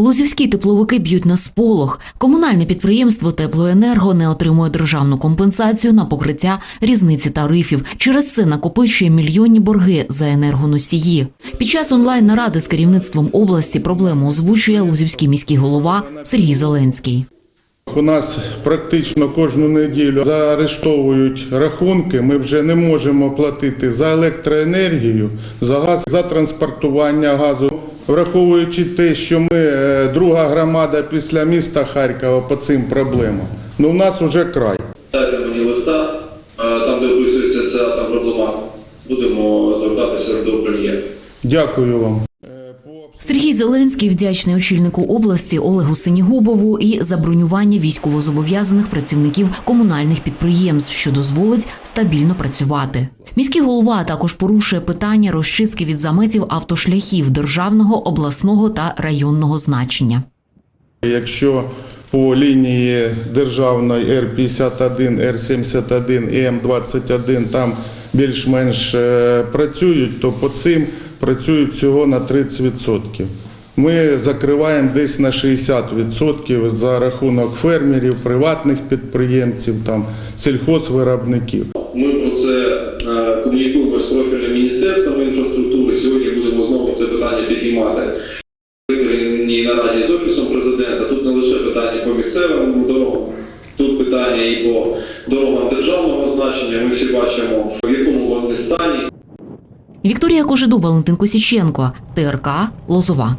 Лузівські тепловики б'ють на сполох. Комунальне підприємство Теплоенерго не отримує державну компенсацію на покриття різниці тарифів. Через це накопичує мільйонні борги за енергоносії. Під час онлайн-наради з керівництвом області проблему озвучує Лузівський міський голова Сергій Зеленський. У нас практично кожну неділю заарештовують рахунки. Ми вже не можемо платити за електроенергію, за газ, за транспортування газу. Враховуючи те, що ми е, друга громада після міста Харкова по цим проблемам. Ну, у нас вже край. Дайте мені листа, там, де описується ця проблема. Будемо звертатися до прем'єра. Дякую вам. Сергій Зеленський вдячний очільнику області Олегу Синігубову і за бронювання військовозобов'язаних працівників комунальних підприємств, що дозволить стабільно працювати. Міський голова також порушує питання розчистки від заметів автошляхів державного, обласного та районного значення. Якщо по лінії державної Р-51, Р-71 і М-21 там більш-менш е, працюють, то по цим працюють всього на 30%. Ми закриваємо десь на 60% за рахунок фермерів, приватних підприємців, там, сільхозвиробників. Ми про це е, комунікуємо з профільним міністерством інфраструктури. Сьогодні будемо знову це питання підіймати. Виконаній нараді з офісом президента. Тут не лише питання по місцевим дорогам, тут питання і по дорогам державного значення. Ми всі бачимо, в якому вони стані. Вікторія Кожеду, Валентин Косіченко, ТРК Лозова.